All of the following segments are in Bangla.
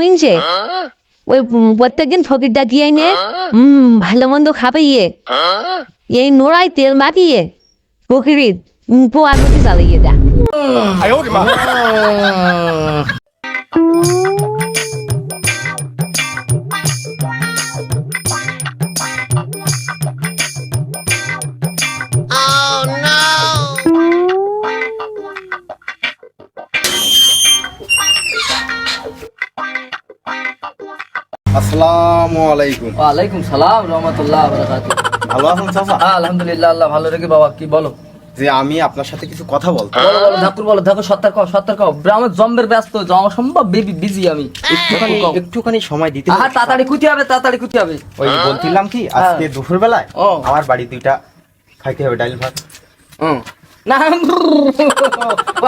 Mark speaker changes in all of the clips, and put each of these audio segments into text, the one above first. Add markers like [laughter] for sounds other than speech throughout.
Speaker 1: মিনছে? ওই প্রত্যেকদিন ফকির ডাকিয়ে এনে হুম ভালো মন্দ খাবে ইয়ে। এই নোড়ায় তেল মাখিয়ে ফকিরির পোয়ার মধ্যে জ্বালিয়ে দেয়।
Speaker 2: আসসালামু আলাইকুম
Speaker 3: ওয়ালাইকুম সালাম রহমতুল্লাহ
Speaker 2: ভালো আছেন চাচা
Speaker 3: আলহামদুলিল্লাহ আল্লাহ ভালো রেখে বাবা কি বলো
Speaker 2: যে আমি আপনার সাথে কিছু কথা বলতাম
Speaker 3: বলো বলো ঠাকুর বলো দেখো সত্তর কও সত্তর কও আমার জম্বের ব্যস্ত যাওয়া সম্ভব বেবি বিজি আমি
Speaker 2: একটুখানি একটুখানি সময় দিতে
Speaker 3: আহা তাড়াতাড়ি কুতি হবে তাড়াতাড়ি কুতি হবে
Speaker 2: ওই বলছিলাম কি আজকে দুপুর বেলায় আমার বাড়ি দুইটা খাইতে হবে ডাইল ভাত
Speaker 3: না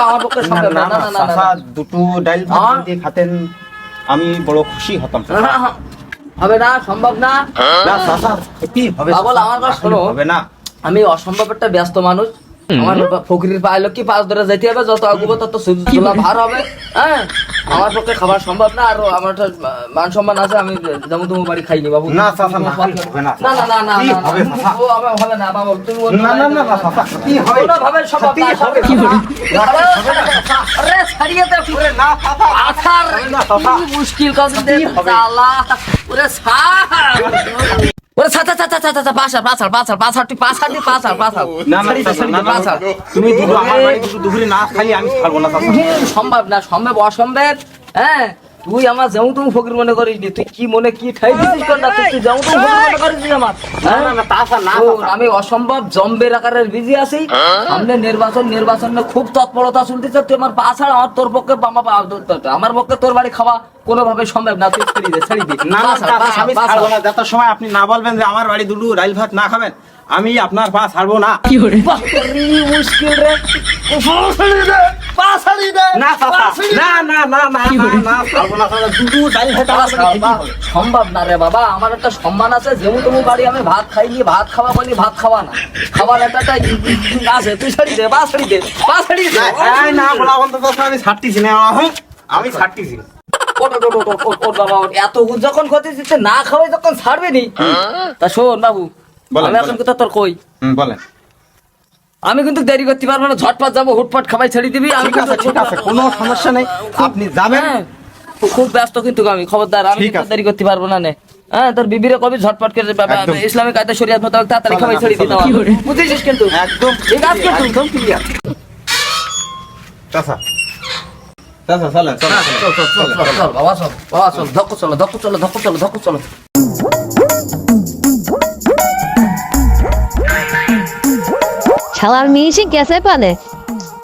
Speaker 3: আমার পক্ষে সম্ভব
Speaker 2: না
Speaker 3: না
Speaker 2: না দুটো ডাইল ভাত? যদি খাতেন আমি বড় খুশি হতাম
Speaker 3: হবে না সম্ভব না?
Speaker 2: না চাচা কি হবে?
Speaker 3: পাগল, আমার কথা শোনো।
Speaker 2: হবে না।
Speaker 3: আমি অসম্ভব একটা ব্যস্ত মানুষ। আমার ফকিরের পায়ে কি পাঁচ ধরে যেতে হবে যত আগুবো তত চুলা ভার হবে হ্যাঁ আমার পক্ষে খাবার সম্ভব না আর আমার মান সম্মান আছে আমি যেমন তোমার বাড়ি খাইনি বাবু
Speaker 2: না, না, না,
Speaker 3: না না না না না, না? ও হবে না বাবু তুমি অন্য
Speaker 2: না না কি হবে কি হবে
Speaker 3: কি? আরে ছাড়িয়ে দে। মুশকিল কথা দে
Speaker 2: কি হবে?
Speaker 3: চালা ওরে ছাড় ওরে তুই
Speaker 2: না না না, তুমি দুটো আমার বাড়ি দুটো দুপুরে না খালি আমি ছাড়বো না
Speaker 3: সম্ভব না সম্ভব অসম্ভব হ্যাঁ? তুই আমার যেমন তুমি ফকির মনে করিস নি, তুই কি মনে কি ঠাই দিছিস কর না তুই যেমন তুমি ফকির মনে করিস নি আমার
Speaker 2: না না না চাচা না
Speaker 3: আমি অসম্ভব জম্বের আকারের বিজি আছি। সামনে নির্বাচন নির্বাচন খুব তৎপরতা চলতেছে তুই আমার পা ছাড় আমার তোর পক্ষে বামা পা আমার পক্ষে তোর বাড়ি খাওয়া কোনোভাবে সম্ভব না তুই ছেড়ে দে ছেড়ে দে।
Speaker 2: না না আমি ছাড়বো না। যত সময় আপনি না বলবেন যে আমার বাড়ি দুটো রাইল ভাত না খাবেন আমি আপনার পা ছাড়বো না।
Speaker 3: বাহ, রে, মুশকিল রে। সম্ভব না রে বাবা। আমার একটা সম্মান আছে যেমন তুমি বাড়ি আমি ভাত খাইনি ভাত খাওয়া বলি ভাত খাওয়া না। খাবার একটা আছে তুই ছাড়ি দে বা ছাড়ি দে বা ছাড়ি দে।
Speaker 2: না বলা বন্ধ চাচা, আমি ছাড়তেছি না আমি ছাড়তেছি।
Speaker 3: এত যখন ক্ষতি দিচ্ছে না খাওয়াই যখন ছাড়বে নি। তা শোন বাবু আমি এখন
Speaker 2: বলেন।
Speaker 3: কথা তোর কই?
Speaker 2: বলেন।
Speaker 3: আমি কিন্তু দেরি করতে পারব না ঝটপট যাব হুটপট খাবাই ছেড়ে দিবি আমি
Speaker 2: ঠিক আছে কোনো সমস্যা নেই। আপনি যাবেন।
Speaker 3: হ্যাঁ, খুব- ব্যস্ত কিন্তু আমি খবরদার আমি। দেরি করতে পারব না নে। হ্যাঁ তোর বিবিরে কবি ঝটপট করে। ইসলামিক কায়দা শরিয়াত মোতাবেক তাড়াতাড়ি খাবাই ছেড়ে দিতে হবে। বুঝেছিস কিন্তু?
Speaker 2: একদম
Speaker 3: ঠিক আছে
Speaker 2: একদম ক্লিয়ার চাচা। চাচা চলেন চলেন
Speaker 3: চল, চল, চল, চল, চল, চল, বাবা চল বাবা চল ধক্কু চলো ধক্কু চলো ধক্কু চলো ধক্কু চলো।
Speaker 1: শালার মিশি গেছে পানে?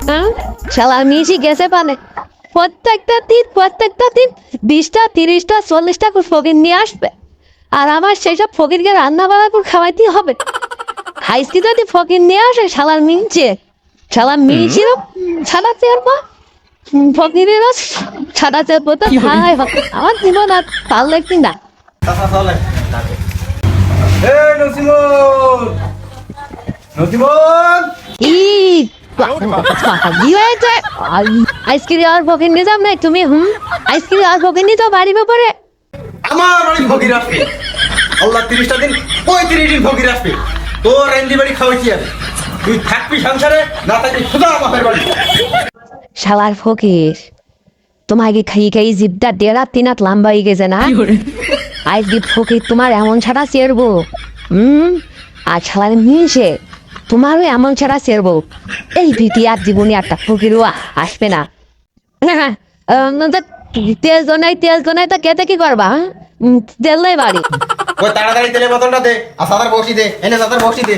Speaker 1: হ্যাঁ? শালার মিশি গেছে পানে? প্রত্যেকটা দিন প্রত্যেকটা দিন বিশটা তিরিশটা চল্লিশটা করে ফকির নিয়ে আসবে। আর আমার সেইসব ফকিরকে রান্না বান্না করে খাওয়াইতে হবে। হাইস্তি যদি ফকির নিয়ে আসে শালার মিনছে শালার মিনছিল সাদা চেয়ারবো ফকিরেরও সাদা চেয়ারবো তো ভাই আমার জীবন আর ভালো লাগছে না
Speaker 2: চাচা চলেন এই নসিমন নসিমন
Speaker 1: ই মাথা কি আইসক্রিম আর ফকির নিয়ে যাও না তুমি হুম? আইসক্রিম আর ফকির নিয়ে যাও বাড়ি ব্যাপারে
Speaker 2: আমার বাড়ি ফকির আসবে। আল্লাহ তিরিশটা দিন পঁয়ত্রিশ দিন ফকির আসবে। তোর এন্দি বাড়ি খাওয়াইছি আমি তুই থাকবি সংসারে না থাকবি সোজা বাপের বাড়ি।
Speaker 1: শালার ফকির তোমাকে খাই খাই জিপটা দেড়া তিনাত লম্বা হয়ে গেছে না? আজকে ফকির তোমার এমন ছাড়া চেরবো হুম? আর শালার মিশে তোমারও এমন ছাড়া চেরবো এই ভীতি আর জীবনে একটা ফকিরও আসবে না। আহ, তেল জনাই তেল জনাই তা কেটে কি করবা হ্যাঁ? তেল নাই বাড়ি।
Speaker 2: ওই তাড়াতাড়ি তেলের বোতলটা দে আর সাদার বসি দে এনে সাদার বসি দে।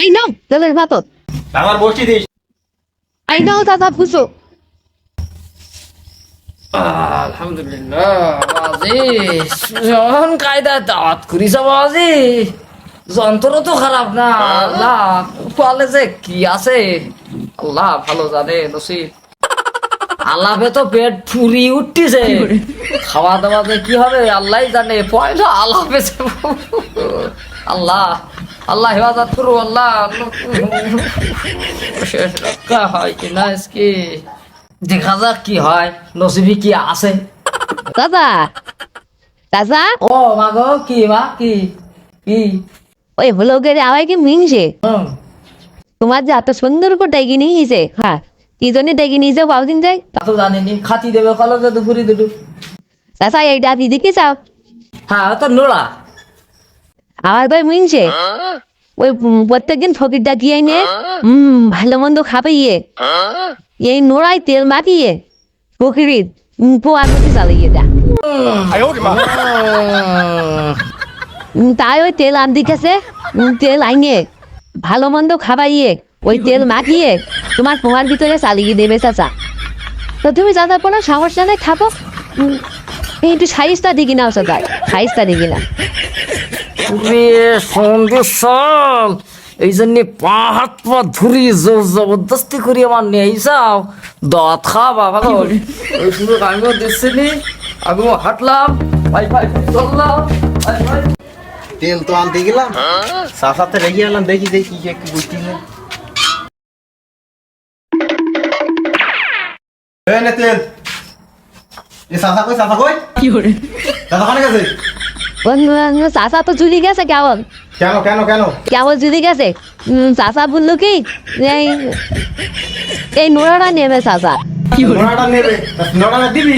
Speaker 1: আই নাও। তেলের ভাতত
Speaker 2: সাদার বসি দিস
Speaker 1: আই নাও দাদা বুঝো
Speaker 3: আলহামদুলিল্লাহ বাজি কায়দা দাওয়াত করিস বাজি যন্ত্র তো খারাপ না। আল্লাহ। পালে যে কি আছে? আল্লাহ ভালো জানে নসিব। আল্লাহে তো পেট ফুরি উঠতেছে। খাওয়া দাওয়া যে কি হবে আল্লাহ জানে। পয়সা আল্লাহ পেছে আল্লাহ আল্লাহ হেফাজত করু আল্লাহ শেষ রক্ষা [laughs] হয় কি না আজকে দেখা যাক কি হয় নসিবি কি আছে।
Speaker 1: দাদা দাদা।
Speaker 3: ও মা গো কি মা কি কি?
Speaker 1: ওই হলো গেলে আমায় কি মিংছে?
Speaker 3: হুম
Speaker 1: তোমার যে এত সুন্দর করে ডেকে নিয়েছে হ্যাঁ জন্য ডেকে নিয়েছে বাবুদিন যাই
Speaker 3: তা তো জানিনি খাতি দেবে কলেজে দুপুরি দুটো
Speaker 1: দাদা এইটা দিদি কি চাও।
Speaker 3: হ্যাঁ তো নোড়া।
Speaker 1: আমার ভাই মিংছে। ওই প্রত্যেকদিন ফকিরটা গিয়ে নে হুম ভালো মন্দ খাবে ইয়ে। এই নোড়ায় তেল মাখিয়ে ফকিরির মধ্যে চালিয়ে দা তাই ওই তেল আন দিকেছে উম, তেল আইনে ভালো মন্দ খাবাইয়ে ওই তেল মাখিয়ে তোমার পোয়ার ভিতরে চালিয়ে দেবে চাচা। তো তুমি চাচা কোনো সমস্যা নেই এই একটু সাইজটা দিকি নাও চাচা সাইজটা দিকি না
Speaker 3: এই জন্য পা হাত পা ধরি জোর জবরদস্তি করি আমার নেই যাও। দাঁত খা বাবা আমিও দেখছিনি আমিও হাঁটলাম চললাম ভাই ভাই
Speaker 2: তেল তো আনতে গেলাম। সাসাতে রেখে এলাম দেখি দেখি কি একটু বুঝছি না। তেল। এ সাসা কই সাসা কই? কি করে দাদা কানে গেছে?
Speaker 1: ও, তো চুরি গেছে কেমন
Speaker 2: কেন কেন কেন?
Speaker 1: কেমন চুরি গেছে? বলল কি এই এই নোড়াটা নেবে চাচা।
Speaker 2: নোড়াটা নেবে? নোড়াটা দিবি?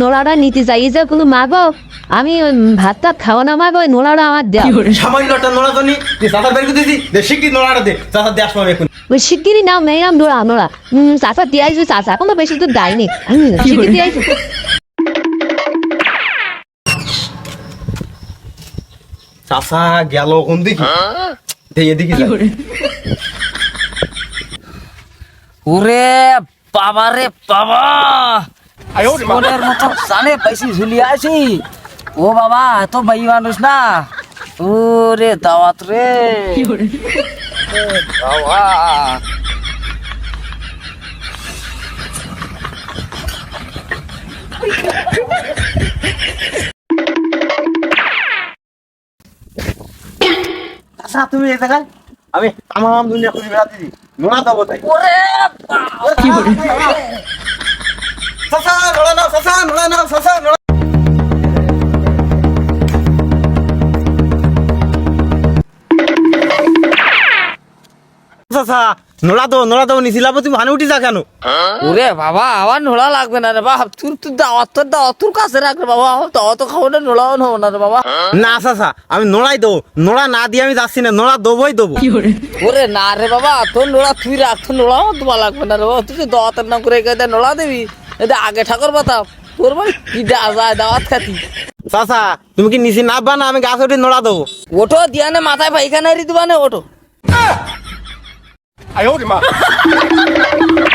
Speaker 1: নোড়াটা নিতে চাই যে কোনো মাগো আমি ওই ভাত টাত খাওয়া না মাগো ওই নোড়াটা আমার দেওয়া
Speaker 2: সামান্য একটা নোড়া তো নি। তুই সাসা বের করে দিছি। দে শিগগির নোড়াটা দে। সাসা দিয়ে আসব আমি এখন
Speaker 1: ওই শিগগিরি নাও মেয়েরাম নোড়া নোড়া উম, চাচা দিয়ে আইসু চাচা। এখন তো বেশি তো দেয়নি আমি শিগগিরি দিয়ে আইসু
Speaker 2: চাষা গেল কোন দিকে? দে এদিকে
Speaker 3: ওরে বাবা! রে বাবা। ওরের মতো জানে পাইছি ঝুলিয়ে আছি ও বাবা এত বাই মানুষ না। ওরে দাওয়াত রে। বাবা
Speaker 2: তুমি এই জায়গায় আমি তামাম দুনিয়া খুঁজে বেড়াতে দিই নোড়া দেবো তাই।
Speaker 3: ওরে
Speaker 2: নোড়া দো নোড়া দো নিছিলাম তুমি হানে উঠি যা কেন?
Speaker 3: ওরে বাবা আমার নোড়া লাগবে না রে বাবা তোর তুই দাওয়াত তোর দাওয়াত তোর কাছে রাখবে বাবা আমার দাওয়াত খাব না নোড়াও নেব না রে বাবা।
Speaker 2: না আমি নোড়াই দেবো নোড়া না দিয়ে আমি যাচ্ছি না নোড়া দেবোই দেবো।
Speaker 3: ওরে না রে বাবা তোর নোড়া তুই রাখ তোর নোড়াও তোমার লাগবে না রে বাবা তুই দাওয়াতের নাম করে এখানে নোড়া দিবি? এটা আগে ঠাকুর বাতা তোর মানে কি দাওয়াত খাতি।
Speaker 2: চাষা তুমি কি নিচে নামবা না আমি গাছ উঠে নোড়া দেবো।
Speaker 3: ওঠো দিয়ানে মাথায় পাইখানা রি দিবা না ওঠো। 哎呦我的妈！[laughs]